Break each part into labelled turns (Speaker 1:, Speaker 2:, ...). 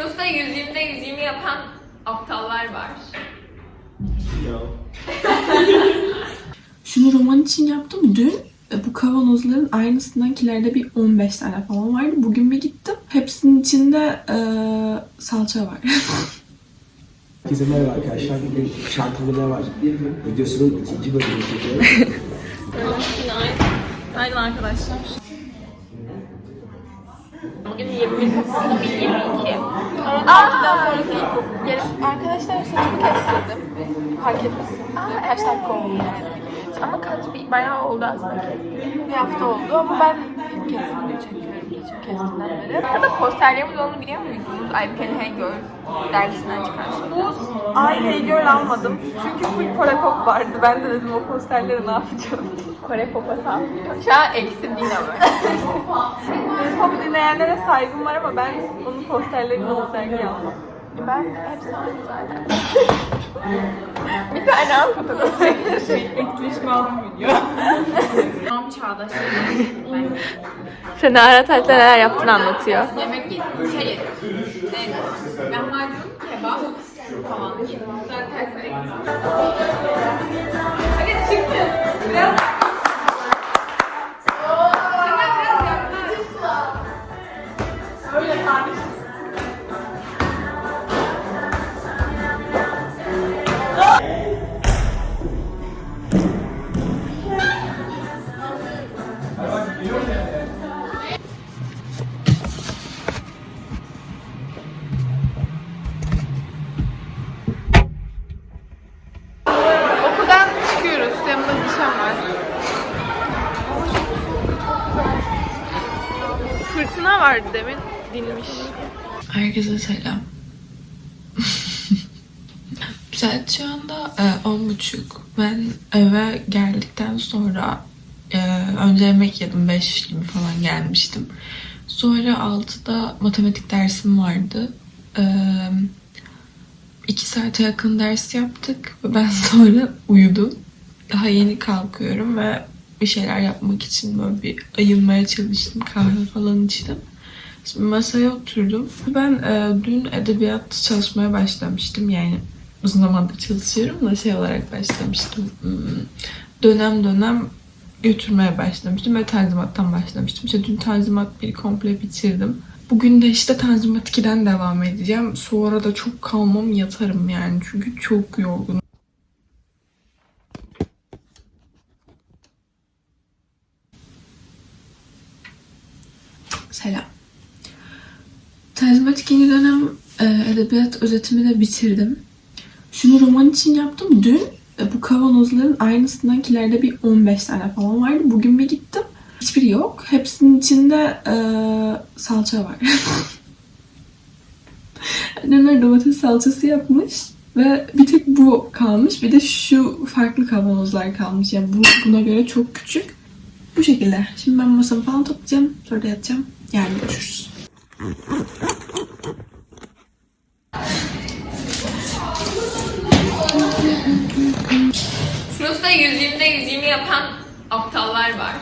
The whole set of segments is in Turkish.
Speaker 1: Sınıfta 120'de 120 yapan aptallar var.
Speaker 2: Şunu roman için yaptım dün. e, Bu kavanozların aynısındankilerde bir 15 tane falan vardı. Bugün bir gittim. Hepsinin içinde e, salça var.
Speaker 3: Herkese merhaba arkadaşlar. Bugün şarkılı ne var? Videosunun ikinci bölümünü çekiyorum.
Speaker 1: Aynen arkadaşlar. Bugün 21 Kasım 2022. Ama tatlıdan sonraki ilkokul. Gel- Arkadaşlar saçımı kestirdim. Fark etmişsiniz. Kaç dakika oldu yani. Ama kaç bir bayağı oldu aslında kestirdim. Bir hafta oldu ama ben ilk video çekiyorum geçim kestiğinden beri. Da posterlerimiz olduğunu biliyor muydunuz? Aybüke'nin Hey Girl dergisinden çıkan. Bu ay Hey Girl almadım. Çünkü full Kore pop vardı. Ben de dedim o posterleri ne yapacağım? Kore pop'a sallıyor. Şu an eksi bin ama. Pop dinleyenlere saygım var ama ben onun posterlerini o dergiye almam. Ben hepsi aynı zaten. bir tane al fotoğrafı. Etkileşim aldım video. Tam çağdaş. Senara Tatlı neler yaptığını anlatıyor. Yemek yedim. Şey yedim. Neydi? Lahmacun, kebap falan yedim. Zaten Hadi çıktı. Biraz Fırtına vardı demin. Dinmiş.
Speaker 2: Herkese selam. Saat şu anda e, on buçuk. Ben eve geldikten sonra e, önce yemek yedim. Beş gibi falan gelmiştim. Sonra altıda matematik dersim vardı. E, iki saate yakın ders yaptık. Ve ben sonra uyudum. Daha yeni kalkıyorum ve bir şeyler yapmak için böyle bir ayılmaya çalıştım. Kahve falan içtim. Şimdi masaya oturdum. Ben e, dün edebiyat çalışmaya başlamıştım. Yani uzun zamandır çalışıyorum da şey olarak başlamıştım. Hmm, Dönem dönem götürmeye başlamıştım ve tanzimattan başlamıştım. İşte dün tanzimat 1 komple bitirdim. Bugün de işte tanzimat 2'den devam edeceğim. Sonra da çok kalmam yatarım yani. Çünkü çok yorgunum. Selam. Tanzimat ikinci dönem e, edebiyat özetimi de bitirdim. Şunu roman için yaptım. Dün e, bu kavanozların aynısındankilerde bir 15 tane falan vardı. Bugün bir gittim. Hiçbiri yok. Hepsinin içinde e, salça var. Annemler domates salçası yapmış. Ve bir tek bu kalmış. Bir de şu farklı kavanozlar kalmış. Yani bu, buna göre çok küçük. Bu şekilde. Şimdi ben masamı falan toplayacağım. Sonra da yatacağım. Yarın görüşürüz.
Speaker 1: Sınıfta 120'de 120 yapan aptallar var.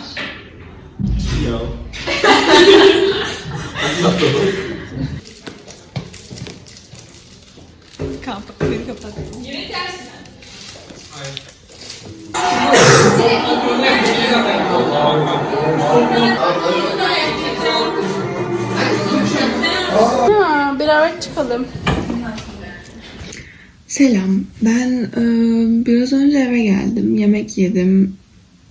Speaker 1: Kapatın, kapatın. Yine tersine.
Speaker 2: Ha, beraber çıkalım. Selam. Ben e, biraz önce eve geldim. Yemek yedim.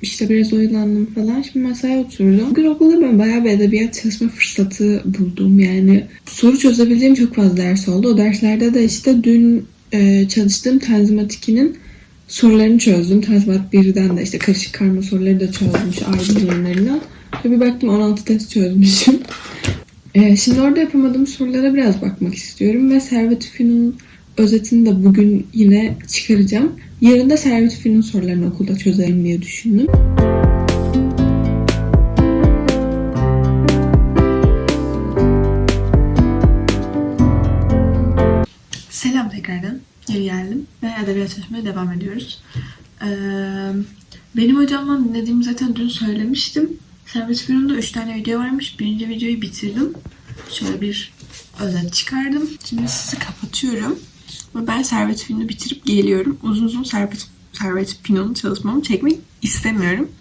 Speaker 2: İşte biraz oyalandım falan. Şimdi masaya oturdum. Bugün okulda ben bayağı bir edebiyat çalışma fırsatı buldum. Yani soru çözebildiğim çok fazla ders oldu. O derslerde de işte dün e, çalıştığım Tanzimat 2'nin sorularını çözdüm. Tanzimat 1'den de işte karışık karma soruları da aydın oyunlarından. Ve bir baktım 16 test çözmüşüm. Ee, şimdi orada yapamadığım sorulara biraz bakmak istiyorum ve Servet Üfün'ün özetini de bugün yine çıkaracağım. Yarın da Servet Üfün'ün sorularını okulda çözerim diye düşündüm. Selam tekrardan. Geri geldim ve edebiyat çalışmaya devam ediyoruz. Ee, benim hocamdan dinlediğimi zaten dün söylemiştim. Servet Fünun'da 3 tane video varmış. Birinci videoyu bitirdim. Şöyle bir özet çıkardım. Şimdi sizi kapatıyorum. Ve ben Servet filmini bitirip geliyorum. Uzun uzun Servet, Servet Pino'nun çalışmamı çekmek istemiyorum.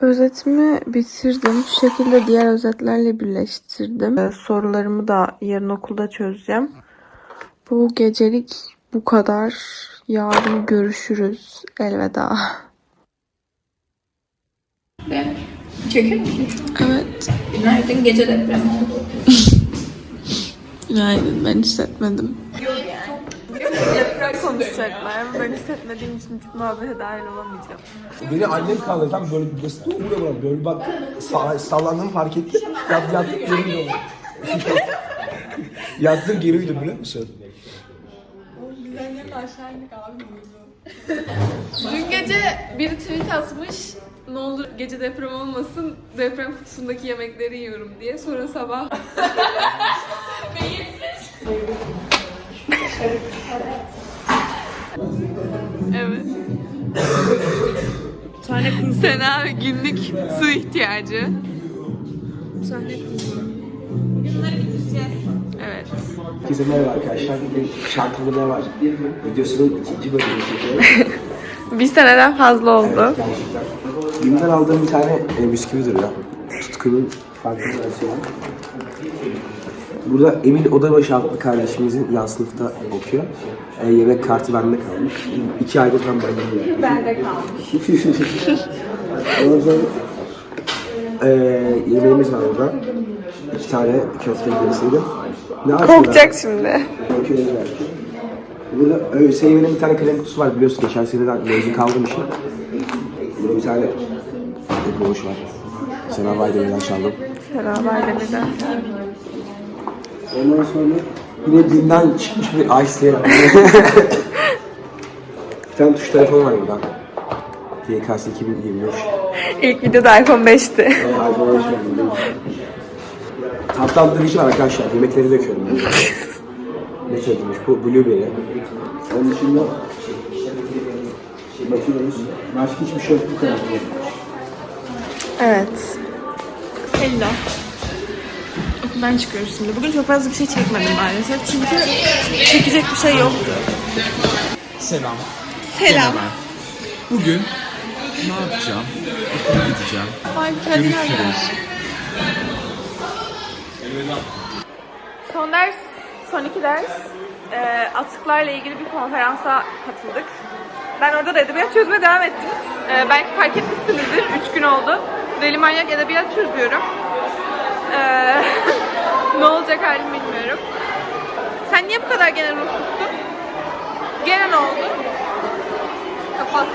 Speaker 2: Özetimi bitirdim. Şu şekilde diğer özetlerle birleştirdim. Ee, sorularımı da yarın okulda çözeceğim. Bu gecelik bu kadar. Yarın görüşürüz. Elveda.
Speaker 1: Çekiyor musun?
Speaker 2: Evet.
Speaker 1: Günaydın gece depremi oldu.
Speaker 2: Günaydın. Ben hissetmedim. Deprem konuşacaklar ama ben hissetmediğim için muhabbete dahil olamayacağım.
Speaker 3: Beni annem kaldırdı tam böyle basit buraya bırak. Böyle bak sa sallandığımı fark etti. Yat, yattım geri uyudum. yattım geri uyudum biliyor musun?
Speaker 1: Dün gece biri tweet atmış. Ne olur gece deprem olmasın, deprem kutusundaki yemekleri yiyorum diye. Sonra sabah Evet.
Speaker 2: Sahne kurulu.
Speaker 1: Sena günlük su ihtiyacı.
Speaker 2: Sahne kurulu.
Speaker 1: Evet.
Speaker 3: Herkese merhaba arkadaşlar. Bugün şarkılı ne var? Videosunun ikinci bölümünü çekiyorum.
Speaker 2: Bir seneden fazla oldu.
Speaker 3: Gerçekten. Bim'den aldığım bir tane e, bisküvi duruyor. Tutkunun farklı versiyonu. Burada Emin Odabaşı adlı kardeşimizin yan sınıfta okuyor. E, yemek kartı bende kalmış. İki aydır tam bayılıyorum. Bende kalmış. Orada e, yemeğimiz var orada. İki tane köfte gerisiydi. Ne
Speaker 2: Korkacak şimdi.
Speaker 3: Burada ÖSYM'nin bir tane kalem kutusu var biliyorsun geçen seneden mezun kaldığım için. Burada bir tane Ebru Hoş var. Sena Baydemir'den çaldım.
Speaker 2: Beraber demeden.
Speaker 3: Ondan sonra yine binden çıkmış bir Ice Bir tane tuş telefon var burada. TKS 2023.
Speaker 2: İlk videoda iPhone 5'ti.
Speaker 3: Ee, iPhone 5 verdim. Tatlı adlı bir şey var arkadaşlar. Yemekleri döküyorum. ne söylemiş? Bu Blueberry. Onun dışında bakıyoruz. Başka hiçbir şey yok bu kadar.
Speaker 2: Evet. Hello. Okuldan çıkıyoruz şimdi. Bugün çok fazla bir şey çekmedim maalesef. Çünkü çekecek bir şey yoktu.
Speaker 4: Selam.
Speaker 2: Selam.
Speaker 4: Ben. Bugün ne yapacağım? Okula gideceğim.
Speaker 2: Ay kere
Speaker 4: Görüşürüz.
Speaker 1: Son ders, son iki ders e, atıklarla ilgili bir konferansa katıldık. Ben orada da edebiyat çözmeye devam ettim. E, belki fark etmişsinizdir, üç gün oldu. Deli manyak edebiyat çözüyorum. E, ne olacak halim bilmiyorum. Sen niye bu kadar genel ruhsuzsun? Gene ne oldu? Kapat.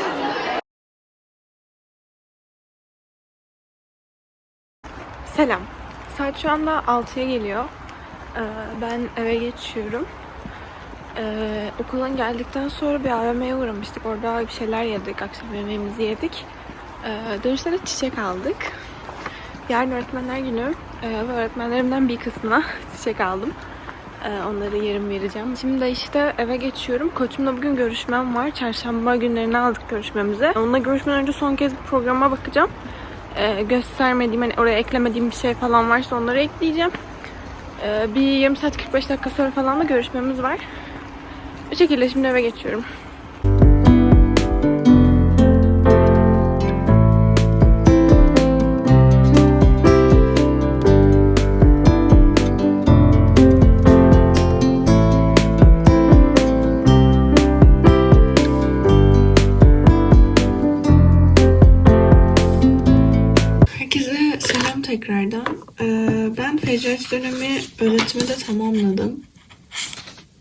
Speaker 2: Selam. Saat şu anda 6'ya geliyor. Ee, ben eve geçiyorum. Ee, okuldan geldikten sonra bir AVM'ye uğramıştık. Orada bir şeyler yedik. Akşam yemeğimizi yedik. Ee, dönüşte de çiçek aldık. Yarın öğretmenler günü ee, ve öğretmenlerimden bir kısmına çiçek aldım. Ee, onları yarın vereceğim. Şimdi de işte eve geçiyorum. Koçumla bugün görüşmem var. Çarşamba günlerini aldık görüşmemize. Onunla görüşmeden önce son kez bir programa bakacağım e, göstermediğim, hani oraya eklemediğim bir şey falan varsa onları ekleyeceğim. E, bir yarım saat 45 dakika sonra falan da görüşmemiz var. Bu şekilde şimdi eve geçiyorum. Dönemi öğretimi de tamamladım.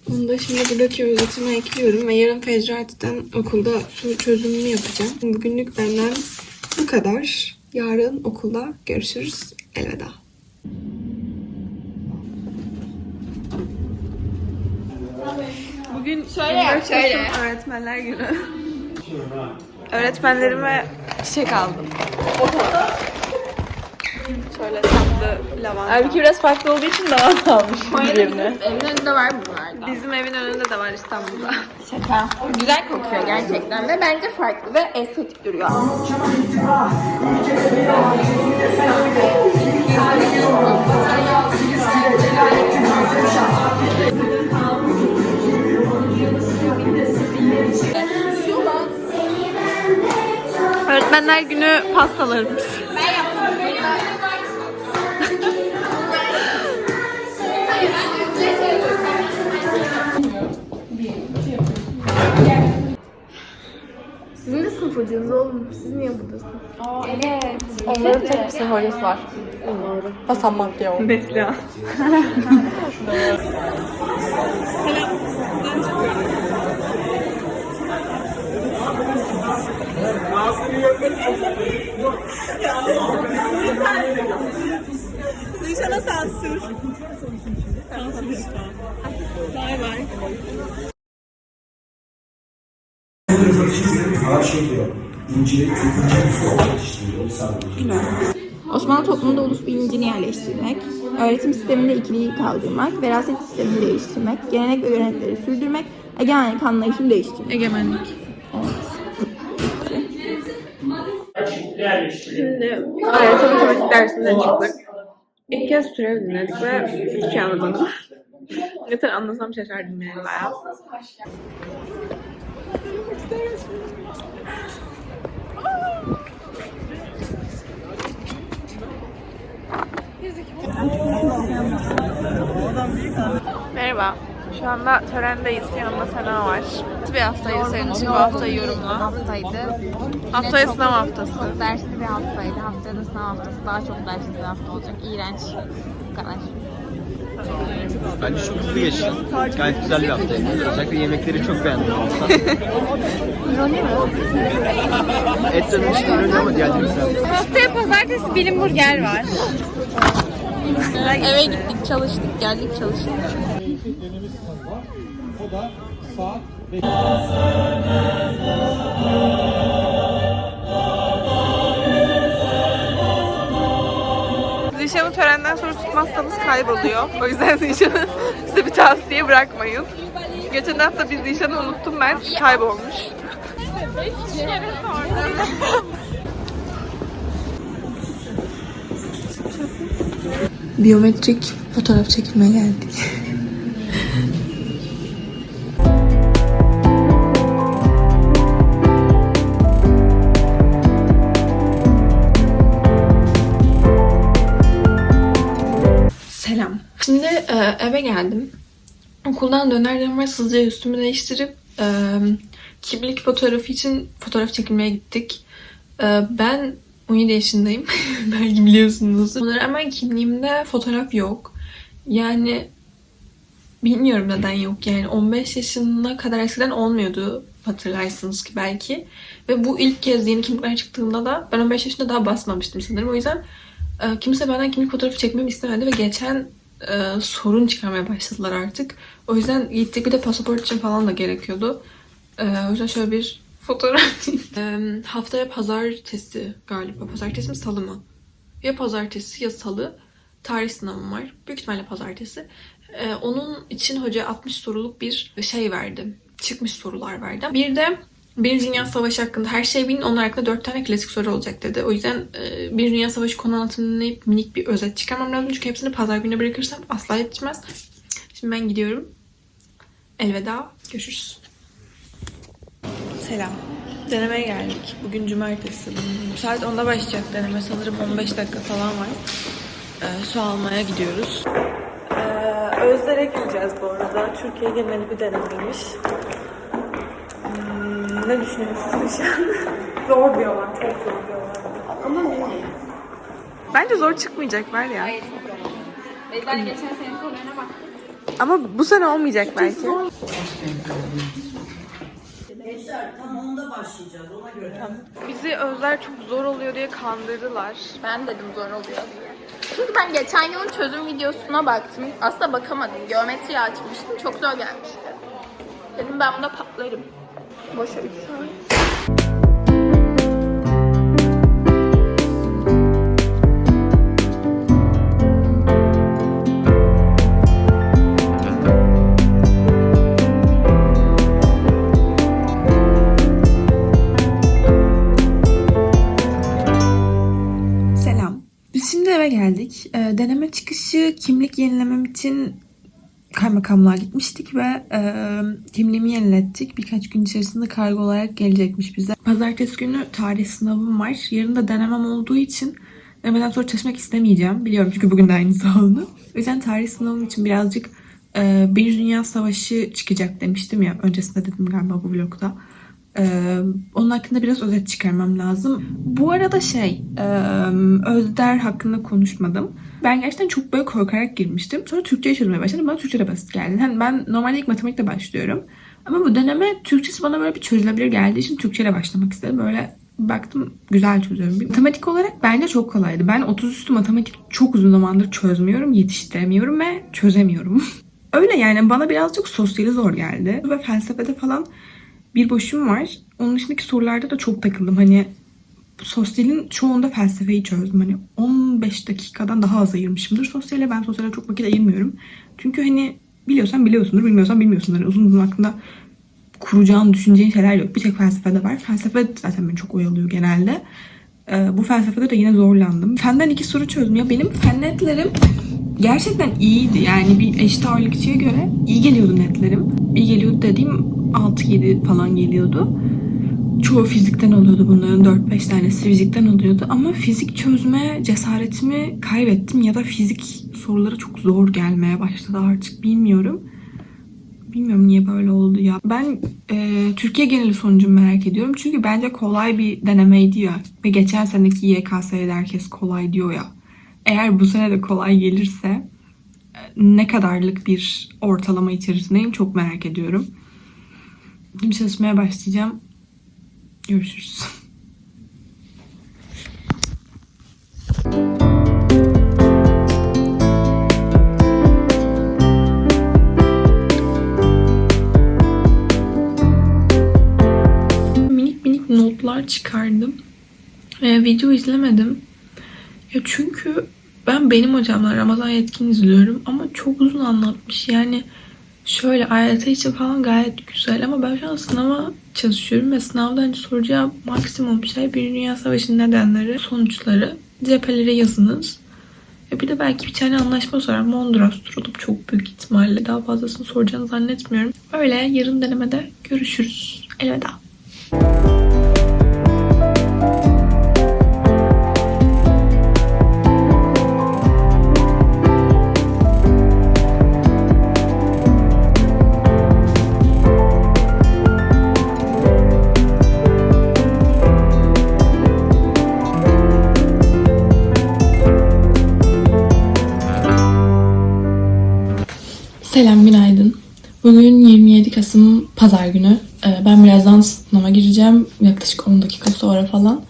Speaker 2: Bunu da şimdi buradaki öğretime ekliyorum ve yarın Fecret'ten okulda soru çözümümü yapacağım. Bugünlük benden bu kadar. Yarın okulda görüşürüz. Elveda. Bugün
Speaker 1: Şöyle yap, şöyle.
Speaker 2: öğretmenler günü. Öğretmenlerime çiçek aldım. Şöyle tatlı lavanta.
Speaker 1: Halbuki biraz farklı olduğu için lavanta almış
Speaker 2: birbirine.
Speaker 1: Evin önünde var bunlardan.
Speaker 2: Bizim evin önünde de var İstanbul'da.
Speaker 1: Şaka. Güzel kokuyor gerçekten ve bence farklı ve estetik duruyor.
Speaker 2: Öğretmenler günü pastalarımız.
Speaker 1: Sınıf hocanız oğlum. Siz niye buradasınız? Aa evet. Onların tek bir sınıf hocası var. Hasan Makyao.
Speaker 2: Neslihan.
Speaker 5: Osmanlı toplumunda ulus bilincini yerleştirmek, öğretim sisteminde ikiliyi kaldırmak, veraset sistemini değiştirmek, gelenek ve görenekleri sürdürmek, egemenlik anlayışını değiştirmek.
Speaker 2: Egemenlik.
Speaker 1: Şimdi hayata matematik dersinden çıktık. İlk kez türev dinledik ve hiç şey anlamadım. Yeter anlasam şaşardım yani bayağı. Merhaba. Şu anda törendeyiz. Yanımda Sena var. Nasıl bir haftaydı senin için bu haftayı yorumla?
Speaker 6: haftaydı.
Speaker 1: Haftaya sınav haftası.
Speaker 6: Çok dersli bir haftaydı. Haftaya da sınav haftası. Daha çok dersli bir hafta olacak. İğrenç. Bu kadar.
Speaker 7: Bence çok hızlı geçti. Gayet güzel bir haftaydı. Özellikle yemekleri çok beğendim. Et dönmüş ironi ama diğerleri güzel.
Speaker 6: Haftaya pazartesi bilim burger var. Eve gittik, çalıştık, geldik, çalıştık.
Speaker 1: Zişan'ı törenden sonra tutmazsanız kayboluyor. O yüzden Zişan'ı size bir tavsiye bırakmayın. Geçen hafta biz Zişan'ı unuttum ben. Kaybolmuş.
Speaker 2: Biyometrik fotoğraf çekilmeye geldik. Şimdi e, eve geldim. Okuldan döner dönmez hızlıca üstümü değiştirip e, kimlik fotoğrafı için fotoğraf çekilmeye gittik. E, ben 17 yaşındayım. Belki biliyorsunuz. Bunlar ama kimliğimde fotoğraf yok. Yani bilmiyorum neden yok. Yani 15 yaşına kadar eskiden olmuyordu hatırlarsınız ki belki. Ve bu ilk kez yeni kimlikler çıktığında da ben 15 yaşında daha basmamıştım sanırım. O yüzden e, kimse benden kimlik fotoğrafı çekmemi istemedi ve geçen e, sorun çıkarmaya başladılar artık. O yüzden gittik bir de pasaport için falan da gerekiyordu. E, o yüzden şöyle bir fotoğraf. e, haftaya pazartesi galiba. Pazartesi mi salı mı? Ya pazartesi ya salı tarih sınavım var. Büyük ihtimalle pazartesi. E, onun için hoca 60 soruluk bir şey verdi. Çıkmış sorular verdi. Bir de Birinci Dünya Savaşı hakkında her şey bilin. Onlar hakkında dört tane klasik soru olacak dedi. O yüzden e, Birinci Dünya Savaşı konu anlatımını dinleyip minik bir özet çıkarmam lazım. Çünkü hepsini pazar gününe bırakırsam asla yetişmez. Şimdi ben gidiyorum. Elveda. Görüşürüz. Selam. Denemeye geldik. Bugün cumartesi. Saat 10'da başlayacak deneme. Sanırım 15 dakika falan var. Ee, su almaya gidiyoruz. Ee, Özler'e gideceğiz bu arada. Türkiye geneli bir denemeymiş. Ne düşünüyorsunuz şu an? zor diyorlar, çok zor diyorlar. Ama ne? Bence zor çıkmayacak var ya.
Speaker 6: Beyza geçen senin sorularına bak.
Speaker 1: Ama bu sene olmayacak belki. Bizi Özler çok zor oluyor diye kandırdılar.
Speaker 6: Ben dedim zor oluyor diye. Çünkü ben geçen yılın çözüm videosuna baktım. Aslında bakamadım. Geometri açmıştım. Çok zor gelmişti. Dedim ben bunda patlarım. Boşa 3 saat.
Speaker 2: Selam. Biz şimdi eve geldik. Ee, deneme çıkışı kimlik yenilemem için kaymakamlığa gitmiştik ve e, kimliğimi yenilettik. Birkaç gün içerisinde kargo olarak gelecekmiş bize. Pazartesi günü tarih sınavım var. Yarın da denemem olduğu için denemeden sonra çalışmak istemeyeceğim. Biliyorum çünkü bugün de aynısı oldu. O yüzden tarih sınavım için birazcık e, Bir Dünya Savaşı çıkacak demiştim ya. Öncesinde dedim galiba bu vlogda. Ee, onun hakkında biraz özet çıkarmam lazım. Bu arada şey, e, Özder hakkında konuşmadım. Ben gerçekten çok böyle korkarak girmiştim. Sonra Türkçe çözmeye başladım. Bana Türkçe de basit geldi. Yani ben normalde ilk matematikle başlıyorum. Ama bu döneme Türkçesi bana böyle bir çözülebilir geldiği için Türkçeyle başlamak istedim. Böyle baktım güzel çözüyorum. Matematik olarak bence çok kolaydı. Ben 30 üstü matematik çok uzun zamandır çözmüyorum, yetiştiremiyorum ve çözemiyorum. Öyle yani bana birazcık sosyali zor geldi. Ve felsefede falan bir boşum var. Onun dışındaki sorularda da çok takıldım. Hani sosyalin çoğunda felsefeyi çözdüm. Hani 15 dakikadan daha az ayırmışımdır sosyale. Ben sosyale çok vakit ayırmıyorum. Çünkü hani biliyorsan biliyorsundur, bilmiyorsan bilmiyorsundur. Hani uzun uzun hakkında kuracağın, düşüneceğin şeyler yok. Bir tek felsefede var. Felsefe zaten beni çok oyalıyor genelde. Ee, bu felsefede de yine zorlandım. Fenden iki soru çözdüm. Ya benim fen netlerim gerçekten iyiydi. Yani bir eşit ağırlıkçıya göre iyi geliyordu netlerim. İyi geliyordu dediğim 6-7 falan geliyordu. Çoğu fizikten oluyordu bunların 4-5 tanesi fizikten oluyordu ama fizik çözme cesaretimi kaybettim ya da fizik soruları çok zor gelmeye başladı artık bilmiyorum. Bilmiyorum niye böyle oldu ya. Ben e, Türkiye geneli sonucumu merak ediyorum. Çünkü bence kolay bir denemeydi ya. Ve geçen seneki YKS'de herkes kolay diyor ya. Eğer bu sene de kolay gelirse ne kadarlık bir ortalama içerisindeyim çok merak ediyorum. Şimdi çalışmaya başlayacağım. Görüşürüz. Minik minik notlar çıkardım. Ee, video izlemedim. Ya çünkü ben benim hocamla Ramazan Yetkin izliyorum ama çok uzun anlatmış. Yani şöyle AYT için falan gayet güzel ama ben şu an sınava çalışıyorum ve sınavda hani soracağı maksimum şey bir Dünya Savaşı'nın nedenleri, sonuçları, cephelere yazınız. Ve bir de belki bir tane anlaşma sorar. Mondros'tur olup çok büyük ihtimalle daha fazlasını soracağını zannetmiyorum. Öyle yarın denemede görüşürüz. Elveda. Selam, günaydın. Bugün 27 Kasım Pazar günü. Ee, Ben birazdan sınava gireceğim. Yaklaşık 10 dakika sonra falan.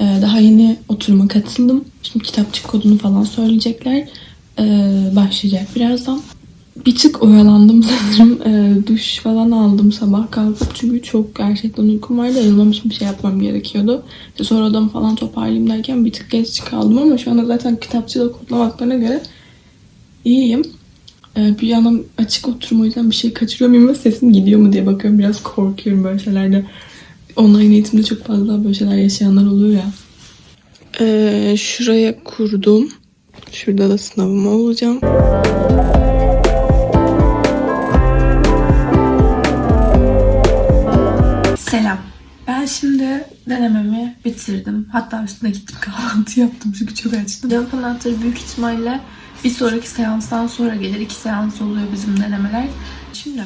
Speaker 2: Ee, Daha yeni oturuma katıldım. Şimdi kitapçık kodunu falan söyleyecekler. Ee, Başlayacak birazdan. Bir tık oyalandım sanırım. Duş falan aldım sabah kalkıp. Çünkü çok gerçekten uykum vardı. Ayılmam için bir şey yapmam gerekiyordu. İşte sonra odamı falan toparlayayım derken bir tık geç kaldım ama şu anda zaten kitapçıda kodlamaklarına göre iyiyim. Ee, bir yanım açık oturum o yüzden bir şey kaçırıyor muyum ve sesim gidiyor mu diye bakıyorum. Biraz korkuyorum böyle şeylerde. Online eğitimde çok fazla böyle şeyler yaşayanlar oluyor ya. Ee, şuraya kurdum. Şurada da sınavım olacağım. Selam. Ben şimdi denememi bitirdim. Hatta üstüne gittim kahvaltı yaptım çünkü çok açtım. Cevap anahtarı büyük ihtimalle bir sonraki seanstan sonra gelir. İki seans oluyor bizim denemeler. Şimdi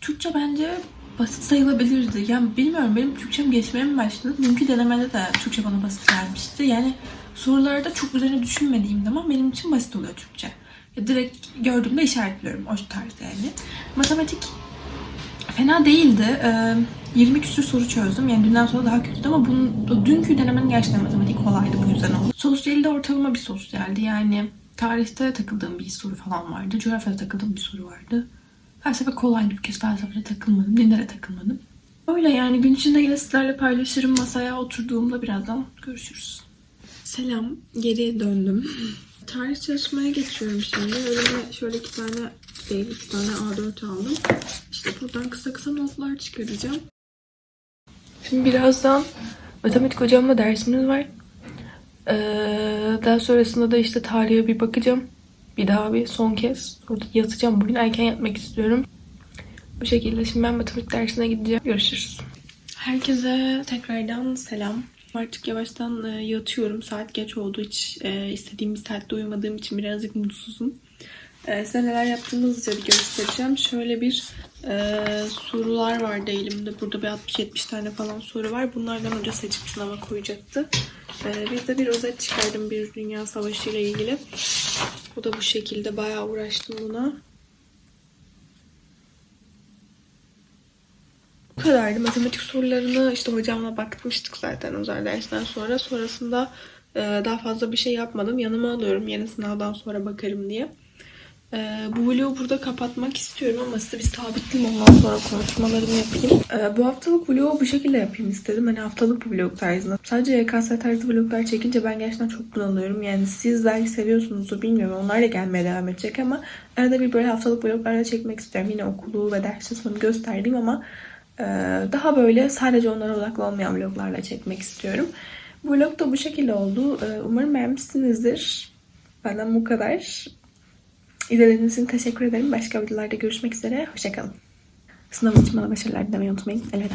Speaker 2: Türkçe bence basit sayılabilirdi. Yani bilmiyorum benim Türkçem geçmeye mi başladı? Dünkü denemede de Türkçe bana basit gelmişti. Yani sorularda çok üzerine düşünmediğim zaman benim için basit oluyor Türkçe. Ya direkt gördüğümde işaretliyorum o tarz yani. Matematik Fena değildi. Ee, 20 küsur soru çözdüm. Yani dünden sonra daha kötüydü ama bunun, dünkü denemenin gerçekten matematik kolaydı bu yüzden oldu. Sosyalde ortalama bir sosyaldi. Yani tarihte takıldığım bir soru falan vardı. Coğrafyada takıldığım bir soru vardı. Felsefe kolaydı. Bir kez felsefede takılmadım. Dinlere takılmadım. Öyle yani gün içinde yine sizlerle paylaşırım. Masaya oturduğumda birazdan görüşürüz. Selam. Geriye döndüm. Tarih çalışmaya geçiyorum şimdi. Önüme şöyle iki tane değil, üç tane A4 aldım. İşte buradan kısa kısa notlar çıkaracağım. Şimdi birazdan matematik hocamla dersimiz var. Ee, daha sonrasında da işte tarihe bir bakacağım. Bir daha bir son kez orada yatacağım. Bugün erken yatmak istiyorum. Bu şekilde şimdi ben matematik dersine gideceğim. Görüşürüz. Herkese tekrardan selam. Artık yavaştan e, yatıyorum. Saat geç oldu. Hiç e, istediğim bir saatte uyumadığım için birazcık mutsuzum. E, size neler yaptığımı hızlıca göstereceğim. Şöyle bir e, sorular vardı elimde. Burada bir 60-70 tane falan soru var. Bunlardan hoca seçip sınava koyacaktı. E, bir de bir özet çıkardım bir dünya savaşı ile ilgili. Bu da bu şekilde. Bayağı uğraştım buna. Bu kadardı. Matematik sorularını işte hocamla bakmıştık zaten özel dersten sonra. Sonrasında e, daha fazla bir şey yapmadım. Yanıma alıyorum. Yeni sınavdan sonra bakarım diye. E, bu vlogu burada kapatmak istiyorum ama size bir sabitleyeyim ondan sonra konuşmalarımı yapayım. E, bu haftalık vlogu bu şekilde yapayım istedim. Hani haftalık bir vlog tarzında. Sadece YKS tarzı vloglar çekince ben gerçekten çok bunalıyorum. Yani siz belki bilmiyorum. Onlar da gelmeye devam edecek ama arada bir böyle haftalık vloglarla çekmek istiyorum. Yine okulu ve ders çalışmamı gösterdiğim ama ee, daha böyle sadece onlara odaklı olmayan vloglarla çekmek istiyorum. Bu vlog da bu şekilde oldu. Ee, Umarım beğenmişsinizdir. Benden bu kadar. İzlediğiniz için teşekkür ederim. Başka videolarda görüşmek üzere. Hoşçakalın. Sınav için bana başarılar dilemeyi unutmayın. Elveda.